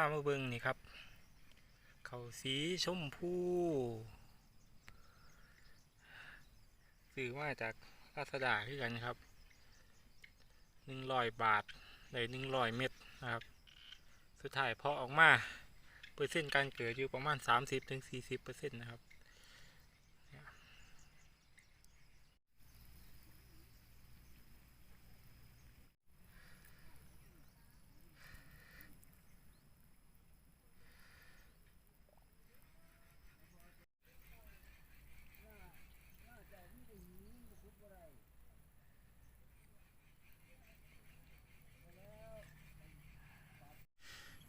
ามาเบิงนี่ครับ เขาสีชมพูซื้อมาจากลาซาด้าที่กันครับหนึ่งร้อยบาทได้หนึ่งร้อยเม็ดนะครับ สุดท้ายพอออกมา เปอร์เซ็นต์การเกิดอยู่ประมาณ 30-40%ถึง40%เปอร์เซ็นต์นะครับ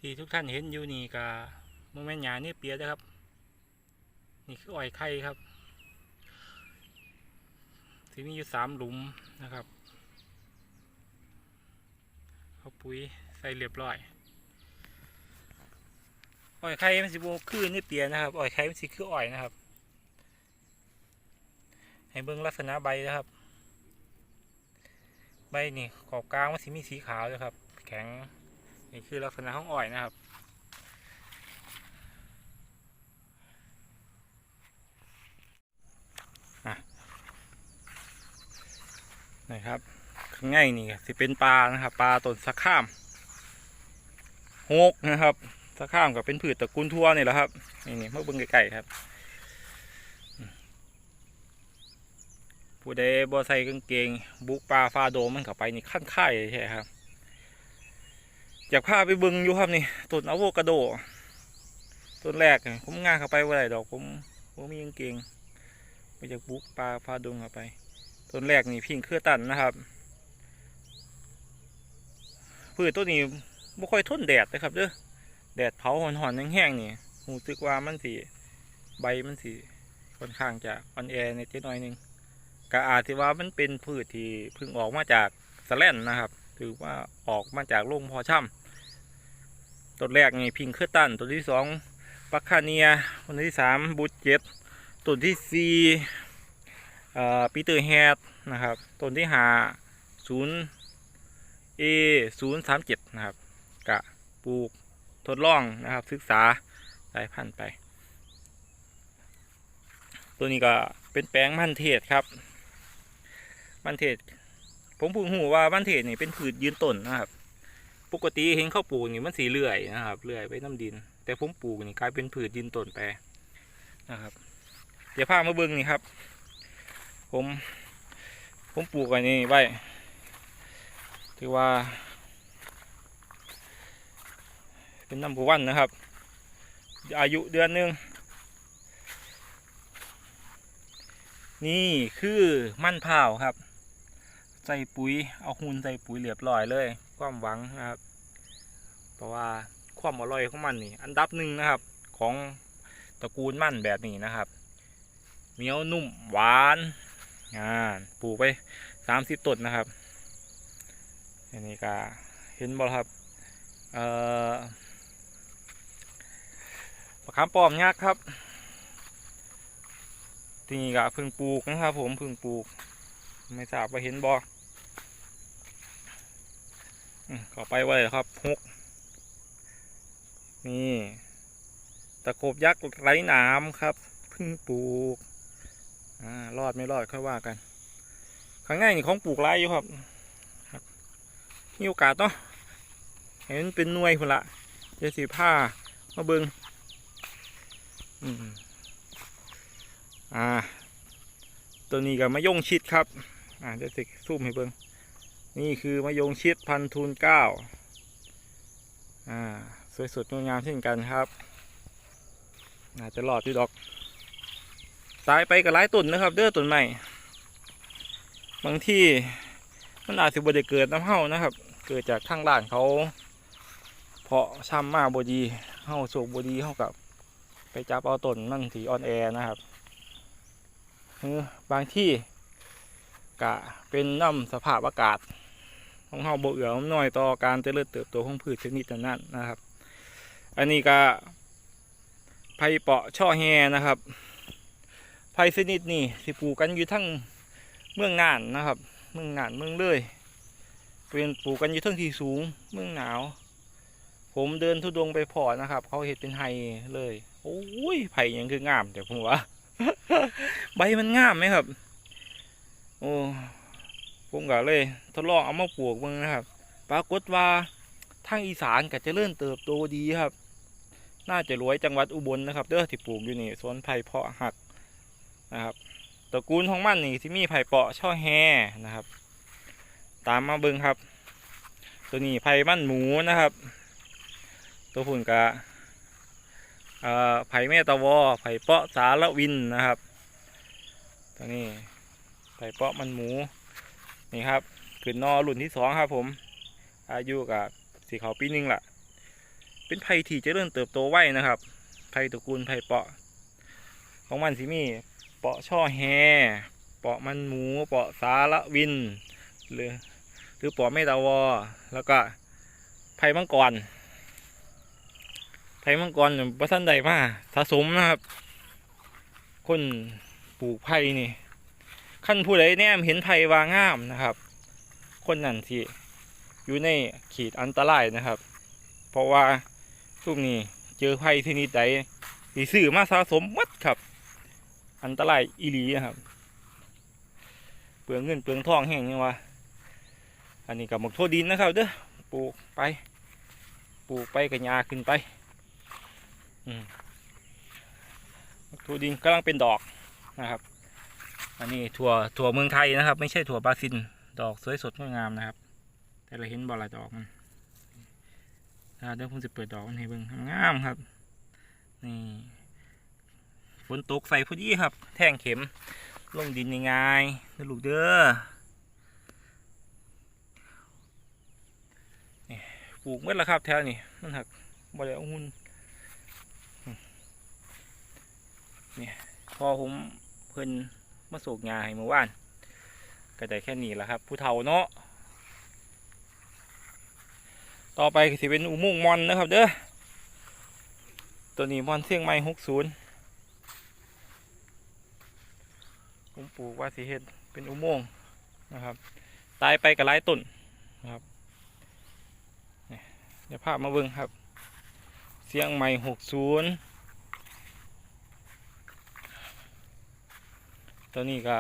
ที่ทุกท่านเห็นอยู่นี่ก็โมเมนต์หยานี่เปียนะครับ นี่คืออ้อยไข่ครับที่มีอยู่สามหลุมนะครับเอาปุ๋ยใส่เรียบร้อยอ้อยไข่มันสิบคือนี่เปียนะครับอ้อยไข่มันสิคืออ้อยนะครับ ให้เบิ่งลักษณะใบนะครับ ใบนี่ขอบกลางมันสิมีสีขาวนะครับ แข็ง นี่คือลักษณะของอ้อยนะครับ นะครับข้างในนี่สิเป็นปลานะครับ ปลาต้นสะข้ามโฮกนะครับสะข้ามกับเป็นพืชตระกูลทั่วนี่แหละครับนี่นี่เมื่อเบิ่งไก่ครับผู้ใดบ่ใส่กางเกง บุกปลาฟาโดมันเข้าไปนี่ขั้นค่ใช่ครับ อยากพาไปบึงอยู่ครับนี่ต้นอะโวคาโดต้นแรกผมง่าเข้าไปว่าไรดอกผมผมมีกางเกงไปจากบุกปลาฟาดงเข้าไปต้นแรกนี่พิงเครือตันนะครับพืชต้นนี้ไม่ค่อยทนแดดนะครับเด้อแดดเผาหอนๆแห้งๆนี่รู้สึกว่ามันสีใบมันสีค่อนข้างจะอ่อนแอในเจ๊น้อยนึงก็อาจจะว่ามันเป็นพืชที่เพิ่งออกมาจากสแลนนะครับถือว่าออกมาจากโรงพอช่ำ ต้นแรกนี่พิงเครือตัน ต้นที่สองปักคาเนีย ต้นที่สามบูเจ็ตต้นที่สี่ปีเตอร์แฮดนะครับ ต้นที่ห้าศูนย์เอศูนย์สามเจ็ดนะครับ กะปลูกทดลองนะครับ ศึกษาสายพันธุ์ไป ตัวนี้ก็เป็นแปลงมันเทศครับ มันเทศ ผมพิ่งหูว่าบ้านเทศนี่เป็นพืชยืนต้นนะครับ ปกติเห็นเขาวปลูกนี่มันสีเลื่อยนะครับเลื่อยไปน้ำดิน แต่ผมปลูกนี่กลายเป็นพืชยืนต้นไปนะครับ เดี๋ยวพามาเบิ้งนี่ครับ ผม ผมปลูกอันนี้ไว้ถือว่า เป็นน้ำผู้วันนะครับ อายุเดือนหนึ่งนี่คือมันเผาครับ ใส่ปุ๋ยเอาหุ่นใส่ปุ๋ยเรียบร้อยเลย ความหวังนะครับ เพราะว่าความอร่อยของมันนี่ อันดับหนึ่งนะครับ ของตระกูลมันแบบนี้นะครับเหนียวนุ่มหวานงานปลูกไปสามสิบต้นนะครับอันนี้ก็เห็นบ่ครับเอ่อมะขามป้อมยักษ์ครับที่นี่ก็เพิ่งปลูกนะครับ ผมเพิ่งปลูก ไม่ทราบว่าเห็นบ่อืมเข้าไปไว้เลยครับฮกนี่ตะโขบยักษ์ไร้หนามครับเพิ่งปลูกอ่ารอดไม่รอดค่อยว่ากันข้างในนี่ของปลูกไรอยู่ครับมีโอกาสเนาะเห็นเป็นหน่วยพุ่นละเดี๋ยวสีผ้ามาเบิงอ่า ตัวนี้กับมะยงชิดครับ อ่าเดี๋ยวสิซูมให้เบิง นี่คือมะยงชิดพันทูนเก้าอ่าสวยสดงดงามเช่นกันครับน่าจจะรอดที่ดอกสายไปกับหลายต้นนะครับ เด้อต้นใหม่บางที่มันอาจจะบ่ได้เกิดน้ำเห่านะครับ เกิดจากข้างล่านเขาเพาะช้ำมาบดีเห่าโศกบดีเห่ากับ ไปจับเอาต้นมันสีออนแอร์นะครับบางที่กะเป็นน้ำสภาพอากาศ ของเฮาบ่เอื้ออำนวยต่อการเจริญเติบโตของพืชชนิดนั้นนะครับ อันนี้ก็ไผ่เปาะช่อแฮนะครับไผ่ชนิดนี้สิปลูกกันอยู่ทั้งเมืองงานนะครับ เมืองงานเมืองเลยเป็นปลูกกันอยู่ทั้งที่สูงเมืองหนาว ผมเดินทุดงไปพอนะครับ เขาเห็ดเป็นไฮเลยโอ้ยไผ่ยังคืองามแต่ผมว่าใบมันงามไหมครับ โอ้ ผมก็เลย ทดลองเอามาปลูกมึงนะครับ ปรากฏว่าทางอีสานก็เจะเริ่มเติบโตดีครับ น่าจะรวยจังหวัดอุบลนะครับ เด้อที่ปลูกอยู่นี่สวนไผ่เพาะหักนะครับตระกูลของมันนี่ที่มีไผ่เปาะช่อแฮนะครับ ตามมาเบิ่งครับ ตัวนี้ไผ่มันหมูนะครับ ตัวหุ่นกะอ่อไผ่แม่ตะวอไผ่เปาะสารวินนะครับ ตัวนี้ไผ่เปาะมันหมู นี่ครับขึ้นนอรุ่นที่สองครับ ผม อายุกับสีขาวปีหนึงละเป็นไผ่ที่เจะเริ่มเติบโตไวนะครับไผ่ตระกูลไผ่เปาะ ของมันสิมีเปาะช่อแฮเปาะมันหมูเปาะสารวิน หรือหรือเปาะเมตาวอ แล้วก็ไผ่มังกรไผ่มังกรประทันใดมาสะสมนะครับ คนปลูกไผ่นี่ ขั้นผู้ใดแนมเห็นไผ่วางามนะครับ คนนั้นที่อยู่ในขีดอันตรายนะครับ เพราะว่าช่วงนี้เจอไผ่ที่นิดใดสีซื้อมาสะสมมัดครับ อันตรายอีหลีนะครับ เปลืองเงินเปลืองทองแห้งยังวะอันนี้กับหมกโทษดินนะครับเด้อปลูกไป ปลูกไปกับยาขึ้นไปอืมหมกโทษดินกำลังเป็นดอกนะครับ อันนี้ถั่วถั่วเมืองไทยนะครับ ไม่ใช่ถั่วบราซิลดอกสวยสดงดงามนะครับ แต่เราเห็นบอลายดอกมันเดี๋ยวผมจะเปิดดอกมันให้เบิ่งงามครับนี่ฝนตกใส่พอดีครับ แท่งเข็มลงดินง่ายๆนะลูกเด้อนี่ปลูกเมื่อละครับแถวนี้มันหักบ่ได้เอาหุ่นนี่พอผมเพิ่น มาสูกงาให้เมื่อวานก็ได้แค่นี้แหละครับ ผู้เฒ่าเนาะต่อไปสิเป็นอุโมงค์มอนนะครับเด้อตัวนี้มอนเสียงไม้หกศูนย์ผมปลูกว่าสิเฮ็ดเป็นอุโมงค์นะครับ ตายไปกับหลายต้นนะครับเดี๋ยวภาพมาเบิ่งครับ เสียงไม้หกศูนย์ ตัวนี้ก็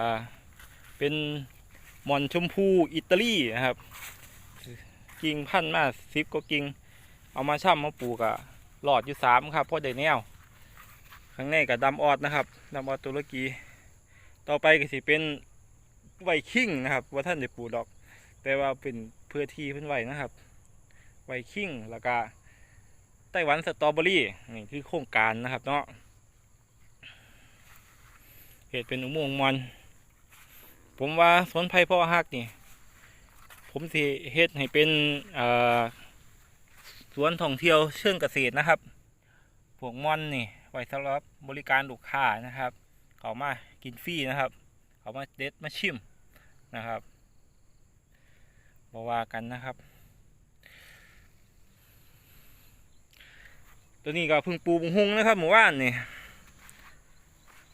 เป็นหมอนชมพูอิตาลีนะครับ กิ่งพันธุ์มาสิบก็กิ่งเอามาช่ำมาปลูกอะหลอดอยู่สามครับเพราะได้แนวข้างในกับดำออดนะครับดำออดตุรกี ต่อไปก็สิเป็นไวคิงนะครับว่าท่านได้ปลูกดอก แต่ว่าเป็นเพื่อที่เพื่อนไวนะครับ ไวคิงแล้วก็ไต้หวันสตรอเบอรี่นี่คือโครงการนะครับเนาะ เหตุเป็นอุโมงค์มันผมว่าสวนไผ่พ่อฮักนี่ ผมสิเฮ็ดให้เป็นสวนท่องเที่ยวเชิงเกษตรนะครับ พวกมอนนี่ ไว้สำหรับบริการลูกค้านะครับ เขามากินฟรีนะครับ เขามาเด็ดมาชิมนะครับบอว่ากันนะครับ ตัวนี้ก็เพึ่งปูบุงฮุงนะครับหมู่บ้านนี่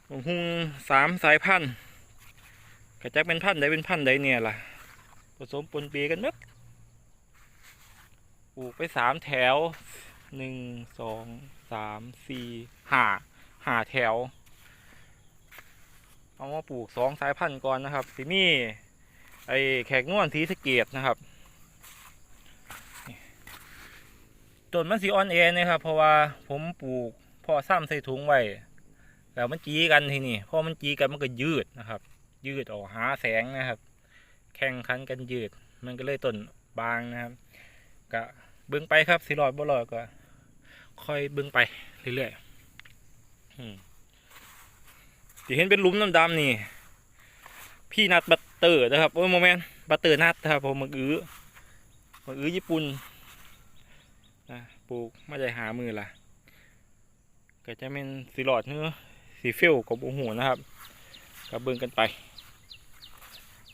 บุงฮุงสามสายพันธุ์กระจักเป็นพันธุ์ใดเป็นพันธุ์ใดเนี่ยล่ะ ผสมปนเปียกันหมดปลูกไปสามแถวหนึ่งสองสามสี่ห้าห้าแถว เอามาปลูกสองสายพันธุ์ก่อนนะครับสิมีไอแขกง่วนทีสเกตนะครับต้นมันสีอ่อนแอนะครับ เพราะว่าผมปลูกพอซ้ำใส่ถุงไว้ แล้วมันจีกันทีนี่พอมันจีกันมันก็ยืดนะครับ ยืดออกหาแสงนะครับ แข่งขันกันยืด มันก็เลยต้นบางนะครับก็เบิ้งไปครับสิรอดบ่รอดก็ ค่อยเบิ้งไปเรื่อยๆที่เห็นเป็นลุมดำๆนี่ พี่นัดบัตเตอร์นะครับโอ้ยโมเมนต์บัตเตอร์นัดนะครับผมมึกอื้อมึกอื้อญี่ปุ่นนะปลูกไม่ได้หามือละก็จะเป็นสีหลอดเนื้อ สีเฟลกับบูหูนะครับก็เบิ้งกันไป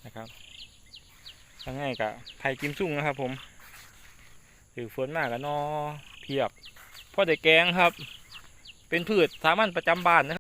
นะครับทั้งง่ายกับไผ่กิมซุ่งนะครับ ผมถือฝนมากกับนอเพียบพ่อได้แกงครับ เป็นพืชสามัญประจำบ้านนะครับ